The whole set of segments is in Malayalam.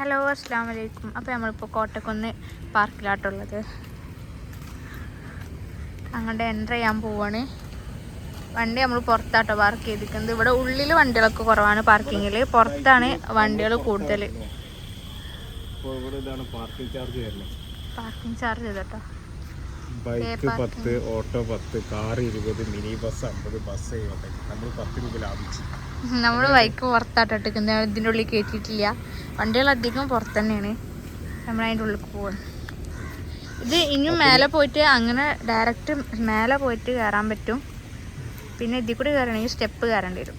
ഹലോ അസ്സാം വലൈക്കും അപ്പോൾ നമ്മളിപ്പോൾ കോട്ടക്കുന്ന് പാർക്കിലാട്ടുള്ളത്. അങ്ങോട്ട് എന്റർ ചെയ്യാൻ പോവാണ്. വണ്ടി നമ്മൾ പുറത്താട്ടോ പാർക്ക് ചെയ്തിരിക്കുന്നത്. ഇവിടെ ഉള്ളിൽ വണ്ടികളൊക്കെ കുറവാണ് പാർക്കിങ്ങിൽ പുറത്താണ് വണ്ടികൾ കൂടുതൽ പാർക്കിംഗ് ചാർജ് ചെയ്തോട്ടോ? ബൈക്ക് പത്ത് ഓട്ടോ പത്ത് കാർ ഇരുപത് മിനി ബസ് അമ്പത് ബസ് നമ്മൾ പത്ത് രൂപ ലാഭിച്ചു നമ്മൾ ബൈക്ക് പുറത്താട്ടോ എടുക്കുന്നത് ഇതിന്റെ ഉള്ളിൽ കയറ്റിയിട്ടില്ല വണ്ടികൾ അധികം പുറത്ത് തന്നെയാണ് നമ്മൾ അതിന്റെ ഉള്ളിൽ പോവാണ് ഇത് ഇനിയും മേലെ പോയിട്ട് അങ്ങനെ ഡയറക്റ്റ് മേലെ പോയിട്ട് കയറാൻ പറ്റും. പിന്നെ ഇതിൽ കൂടി കയറണമെങ്കിൽ സ്റ്റെപ്പ് കയറേണ്ടി വരും.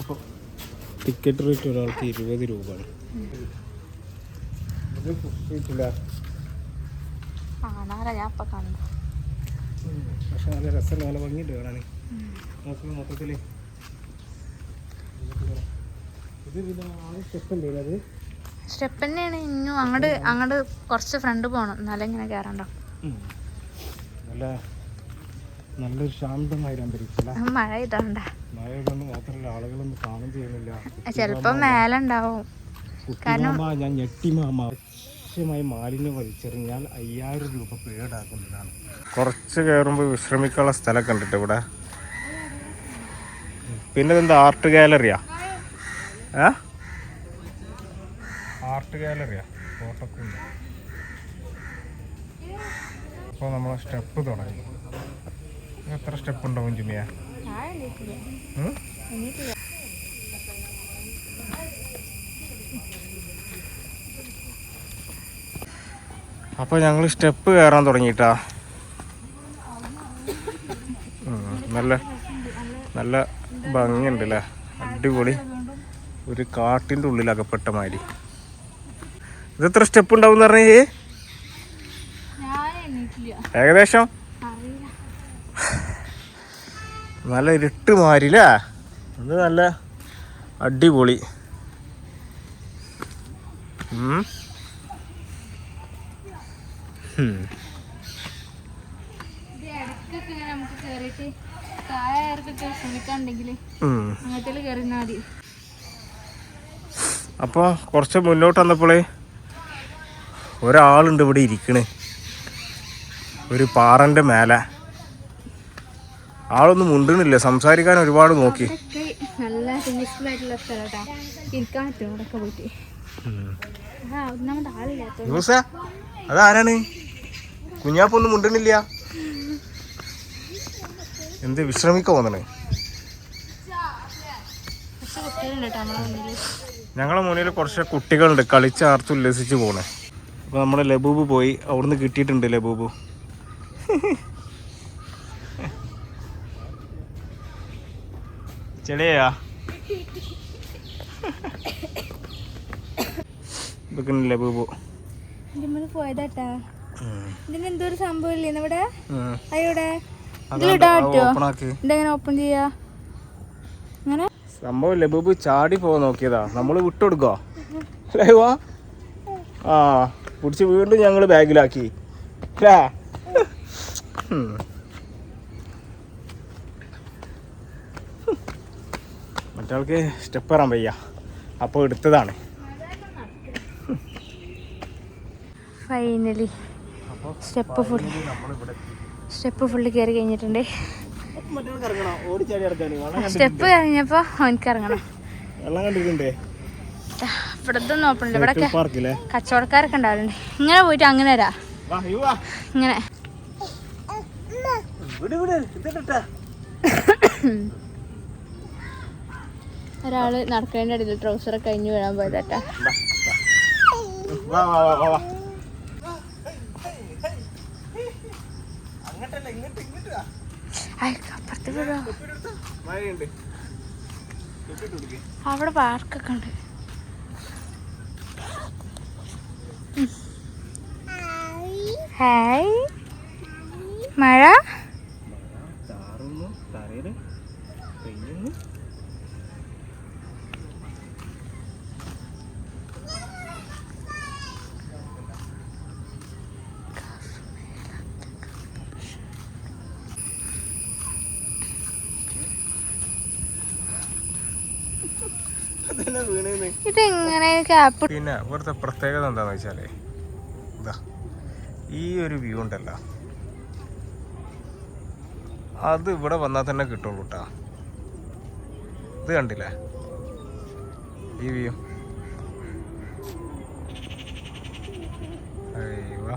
അപ്പോൾ ടിക്കറ്റ് റേറ്റ് ഒരാൾക്ക് ഇരുപത് രൂപയാണ്. കണ്ടു പക്ഷെ നല്ല രസം നല്ല ഭംഗിയുണ്ട് കാണാൻ നോക്കുക മൊത്തത്തിൽ ഇത് സ്റ്റെപ്പ് അല്ലേ അത് സ്റ്റെപ്പ് തന്നെയാണ്. ഇനിയും അങ്ങോട്ട് അങ്ങോട്ട് കുറച്ച് ഫ്രണ്ട് പോകണം എന്നാലേ ഇങ്ങനെ കയറണ്ടോ. നല്ല നല്ലൊരു ശാന്തമായ അന്തരീക്ഷമല്ല മഴ ഇതാണ്ട മഴ കൊണ്ട് മാത്രമല്ല ആളുകളൊന്നും കാണും ചെയ്യുന്നില്ല. ചിലപ്പോ മേലെ ഉണ്ടാവും കുട്ടിമാമ ഞാൻ ഞെട്ടിമാമ ആവശ്യമായി മാലിന്യം വലിച്ചെറിഞ്ഞാൽ അയ്യായിരം രൂപ പേടാക്കുന്നതാണ്. കുറച്ച് കയറുമ്പോൾ വിശ്രമിക്കാനുള്ള സ്ഥലം കണ്ടിട്ട് ഇവിടെ. പിന്നെ എന്താ ആർട്ട് ഗാലറിയാ? ഏ? ആർട്ട് ഗാലറിയാ ഫോട്ടോക്കുണ്ട് അപ്പോൾ നമ്മളെ സ്റ്റെപ്പ് തുടങ്ങി. എത്ര സ്റ്റെപ്പ് ഉണ്ടാവും ജിമിയ? അപ്പോൾ ഞങ്ങൾ സ്റ്റെപ്പ് കയറാൻ തുടങ്ങിയിട്ടാ. ഉം, നല്ല നല്ല ഭംഗിയുണ്ട് അല്ലേ അടിപൊളി. ഒരു കാട്ടിന്റെ ഉള്ളിൽ അകപ്പെട്ട മാതിരി. ഇത് എത്ര സ്റ്റെപ്പ് ഉണ്ടാവും എന്ന് പറഞ്ഞേ? ഏകദേശം? നല്ല ഇരുട്ട് മാറില്ല അത് നല്ല അടിപൊളി. അപ്പൊ കൊറച്ച് അപ്പോൾ മുന്നോട്ട് വന്നപ്പോളേ ഒരാളുണ്ട് ഇവിടെ ഇരിക്കണേ. ഒരു പാറന്റെ മേലെ. ആളൊന്നും മുണ്ടണില്ല സംസാരിക്കാൻ ഒരുപാട് നോക്കി. നല്ല ആയിട്ടുള്ള സ്ഥലട്ടാ. ഇരിക്കാൻ പറ്റും. ഇവിടെയൊക്കെ പോയിട്ട്. ആ ഒന്നാമത് ആളില്ലാത്ത ന്യൂസ അതാരാണ്? കുഞ്ഞാപ്പൊന്നും മുണ്ടണില്ല എന്ത് വിശ്രമിക്ക പോന്നണേ ഞങ്ങളെ മുന്നിൽ കുറച്ച് കുട്ടികളുണ്ട്. കളിച്ചാർത്ത് ഉല്ലസിച്ച് പോണേ. അപ്പോൾ നമ്മുടെ ലബൂബ് പോയി. അവിടുന്ന് കിട്ടിയിട്ടുണ്ട് ലബൂബ്. ഇതൊക്കെ ലബൂബ് എന്റെ മുന്നിൽ പോയതാട്ടാ. ഇതിന് എന്തോ ഒരു സംഭവം ഇല്ലേ ഇവിടെ അയ്യോടെ ഇതെങ്ങനെ ഓപ്പൺ ചെയ്യാ? അങ്ങനെ സംഭവം ലബൂബ് ചാടി പോകാൻ നോക്കിയതാ. നമ്മൾ വിട്ടുകൊടുക്കോ അല്ലേ വാ ആ പിടിച്ച് വീണ്ടും ഞങ്ങൾ ബാഗിലാക്കി. അല്ലേ മറ്റാൾക്ക് സ്റ്റെപ്പ് ഇറാൻ വയ്യ. അപ്പോൾ എടുത്തതാണ്. Finally step full step full കയറി കഴിഞ്ഞിട്ടുണ്ട്. സ്റ്റെപ്പ് കഴിഞ്ഞപ്പോ അവനക്ക് ഇറങ്ങണം. ഇല്ല. ഇവിടെയൊക്കെ പാർക്കില്ലേ കച്ചവടക്കാരൊക്കെ ഉണ്ടാവലുണ്ട്. ഇങ്ങനെ പോയിട്ട് അങ്ങനെ വരാ. ഇങ്ങനെ. ഒരാൾ നടക്കേണ്ട ഇടയിൽ ട്രൗസർ കഴിഞ്ഞു വീഴാൻ പോയതാട്ടാ. വാ വാ വാ വാ വാ അങ്ങോട്ടല്ല ഇങ്ങോട്ട് ഇങ്ങോട്ട് വാ അയ് അപ്പുറത്ത് വീഴോ. മഴയുണ്ട് അവിടെ പാർക്കൊക്കെ ഉണ്ട്. ഹായ്. മഴ? പെയ്യുന്നു. ഇതെങ്ങനെ ക്യാപ്പ് പിന്നെ ഇവിടുത്തെ പ്രത്യേകത എന്താന്ന് വെച്ചാലേ ഇതാ ഈ ഒരു വ്യൂ ഉണ്ടല്ലോ. അത് ഇവിടെ വന്നാൽ തന്നെ കിട്ടുള്ളൂ കേട്ടാ ഇത് കണ്ടില്ലേ? ഈ വ്യൂ അയ്യോ.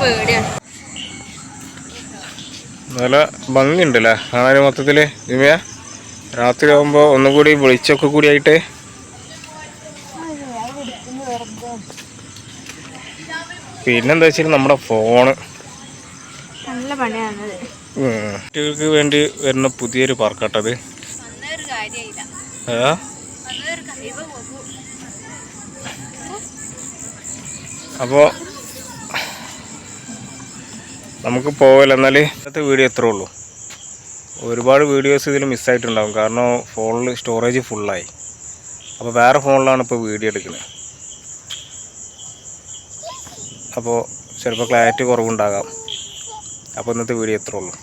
പേടിയാണ് നല്ല ഭംഗിയുണ്ടല്ലേ? കാണാൻ മൊത്തത്തിൽ ഇമയ രാത്രി ആകുമ്പോൾ ഒന്നും കൂടി വിളിച്ചൊക്കെ കൂടി ആയിട്ട്. പിന്നെന്താ വെച്ചാൽ നമ്മുടെ ഫോണ്. നല്ല പണിയാണത്. കുട്ടികൾക്ക് വേണ്ടി വരുന്ന പുതിയൊരു പാർക്കാട്ടത്. അപ്പോ അപ്പോൾ നമുക്ക് പോവല്ല എന്നാൽ ഇന്നത്തെ വീഡിയോ എത്ര ഉള്ളൂ. ഒരുപാട് വീഡിയോസ് ഇതിൽ മിസ്സായിട്ടുണ്ടാകും കാരണം ഫോണിൽ സ്റ്റോറേജ് ഫുള്ളായി അപ്പോൾ വേറെ ഫോണിലാണ് ഇപ്പോൾ വീഡിയോ എടുക്കുന്നത്. അപ്പോൾ ചിലപ്പോൾ ക്ലാരിറ്റി കുറവുണ്ടാകാം. അപ്പോൾ ഇന്നത്തെ വീഡിയോ ഉള്ളൂ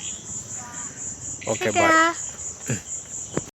ഓക്കെ ബൈ.